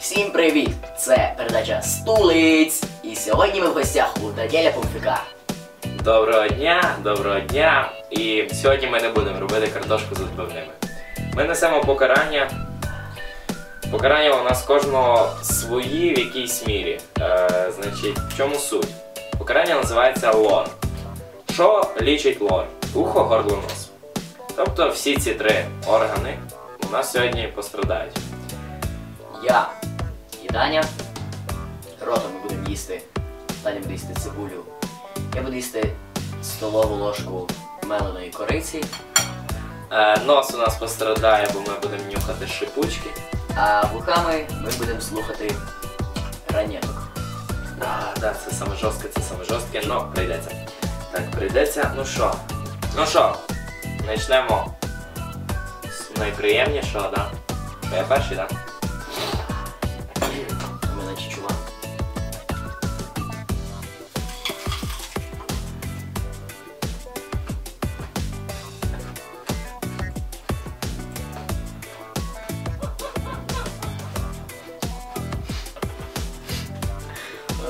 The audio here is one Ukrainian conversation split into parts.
Всім привіт! Це передача Стулиць. І сьогодні ми в гостях у Даніеля Помфіка. Доброго дня, доброго дня. І сьогодні ми не будемо робити картошку з відбивними. Ми несемо покарання. Покарання у нас кожного свої в якійсь мірі. Е, значить, в чому суть? Покарання називається лор. Що лічить лор? Ухо, горло, нос. Тобто всі ці три органи у нас сьогодні пострадають. Я і Даня. Ротом ми будемо їсти. Даня буде їсти цибулю. Я буду їсти столову ложку меленої кориці, Е, нос у нас пострадає, бо ми будемо нюхати шипучки. а вухами ми будемо слухати ранеток. А, да, це саме жорстке, це саме жорстке, но прийдеться. Так, прийдеться. Ну що? Ну що, почнемо з найприємнішого, да? Бо Я перший, да?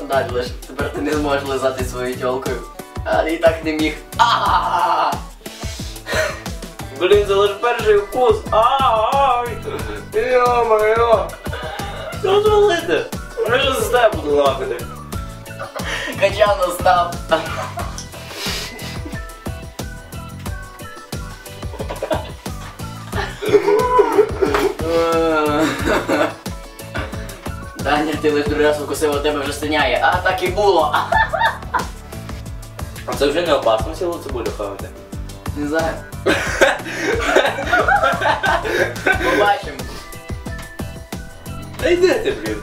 Далі лиш тепер ти не зможеш лизати свою тілкою. А і так не міг. А! Блін, це лише перший вкус. Ай! Йо-моє! Що звалити? Ми ж з тебе буду лапити. Качано став. Даня, ти лише другий раз укусив, у тебе вже стиняє. А так і було. А це вже не опасно цілу цибулю хавати. Не знаю. Побачимо. Та йди ти, блін.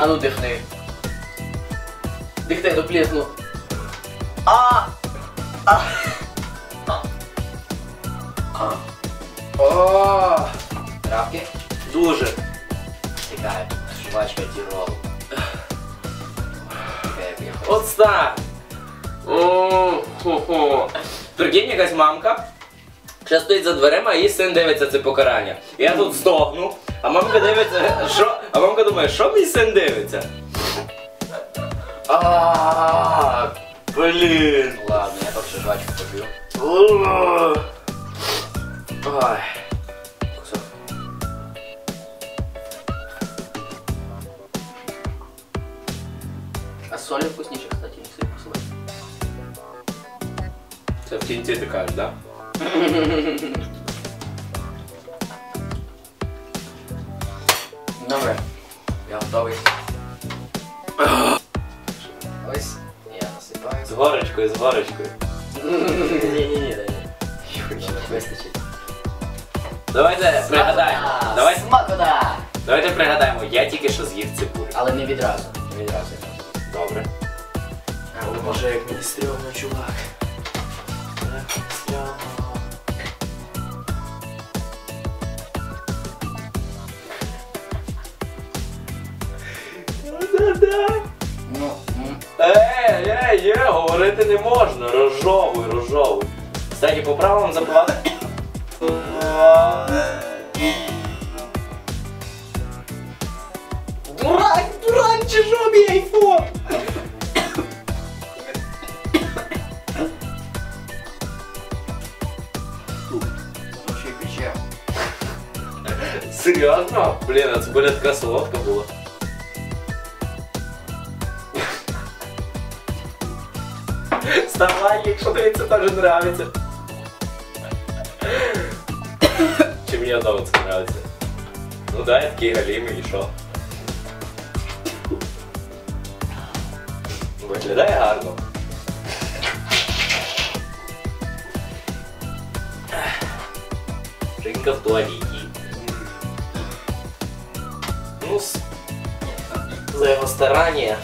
А ну дихни. Дихни, доплісну. А! А! А! О! Травки Дуже. тікають. Жвачка тірол. От так. Прикинь, якась мамка. Ще стоїть за дверима, і її син дивиться це покарання. Я тут стогну, а мамка дивиться, що. А мамка думає, що мій син дивиться? А, блін. Ладно, я поки що жвачку поб'ю. Ой. Кусок. А солі вкусніше, кстати, не сильно посилати. Це в кінці ти кажеш, так? Добре. Я готовий. Ось я насипаю. З горочкою, з горочкою. Ні-ні-ні, вистачить. Давайте пригадаємо. Давайте, Смакота! давайте пригадаємо, я тільки що з'їв цибулю. Але не відразу. Не відразу. Добре. Але може як мені стрьомно, чувак. Ну, м, Ей, ей, є, говорити не можна. Розжовуй, розжовуй. Кстати, по правилам запивати. Дурак, дурак, чужо мій айфон! ще й пече. Серйозно? Блін, а цибуля така солодка була. Вставай, якщо тобі це теж нравиться. Чи мені одного це нравиться? Ну да, я такий галімий і що? Виглядає гарно. Жінка в туалеті. Ну, с- за його старання.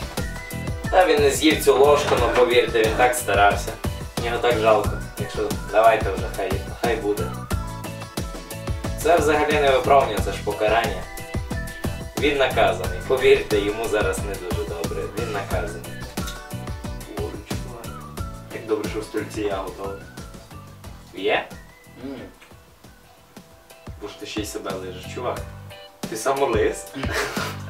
Та він не з'їв цю ложку, але повірте, він так старався. Його так жалко. Якщо давайте вже, хай, хай буде. Це взагалі не виправлення, це ж покарання. Він наказаний. Повірте, йому зараз не дуже добре. Він наказаний. Як добре, що в стільці я готовий. Є? Ні. Бо ж ти ще й себе лежиш, чувак. Ти самолис?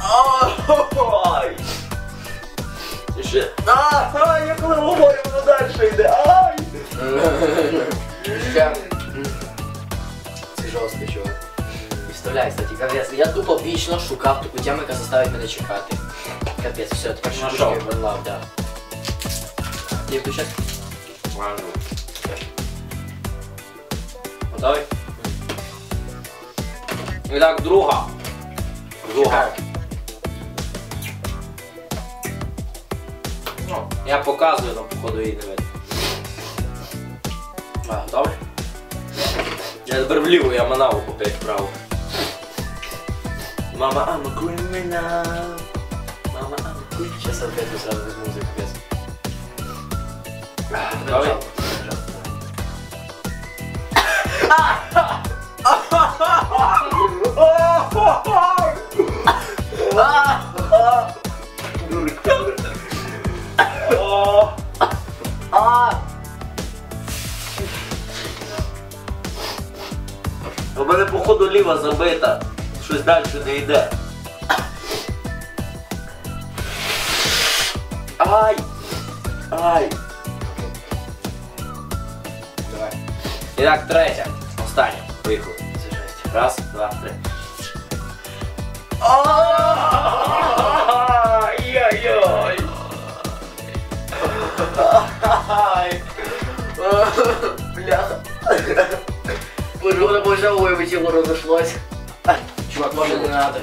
Ай! Ще. А, ай, я коли говорю, воно далі йде. Ай! Це жорстко, чувак. І вставляй, кстати, капець. Я тупо вічно шукав таку тему, яка заставить мене чекати. Капець, все, тепер шукаю ванлав, да. Ти включай? Ладно. Готовий? І так, друга. Друга. Ну, я показую, але походу її не видно. А, готовий? Я тепер вліву, я манаву купив вправо. Мама, I'm a criminal. Мама, I'm a criminal. Сейчас салфетку сразу возьму за капец. Готовий? У походу ліва забита. Щось далі не йде. Ай! Ай! Давай. І так, третя. Остання. Поїхали. Це жесть. Раз, два, три. Ай-яй-яй! Бляха. Боже, воно боже, по. Чувак, може не надо.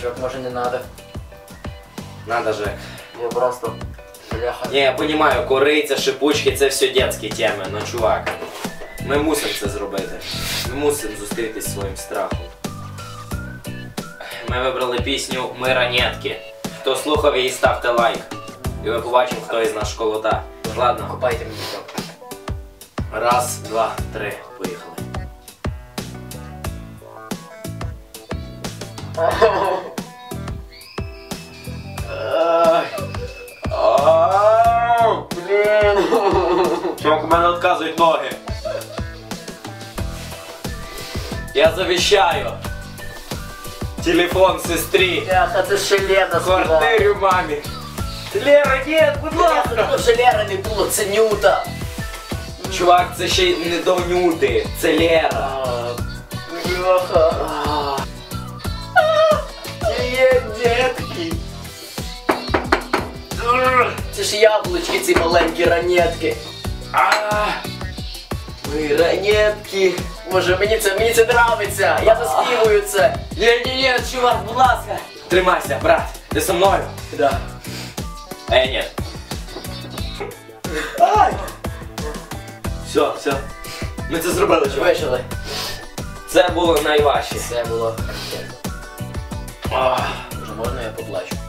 Чувак, може не надо. Надо же. Я просто... Бляха. Ні, я розумію, кориця, шипучки це все дитячі теми, ну чувак. Ми мусимо це зробити. Ми мусимо зустрітися зі своїм страхом. Ми вибрали пісню Ми ранетки. Хто слухав її, ставте лайк. І ми побачимо, хто із нас школота. Ладно, Копайте мені там. раз, два, три, Блін. Чувак, у мене відказують ноги. Я завіщаю. Телефон сестрі. Бляха, це ще Лена співала. Квартиру мамі. Лера, ні, будь Бляха, то ще Лера не було, це Нюта. Чувак, це ще й не до нюти, це Лера. Бляха. Це Це ж яблучки, ці маленькі ранетки. Ми ранетки. Може, мені це, мені це нравиться. Я заспівую це. Ні, ні, ні, чувак, будь ласка. Тримайся, брат, ти со мною. Да. Ей, ні. Ай! Все, все. Ми це зробили, чувак. Вийшли. Це було найважче. Це було. Ах. Може, можна я поплачу?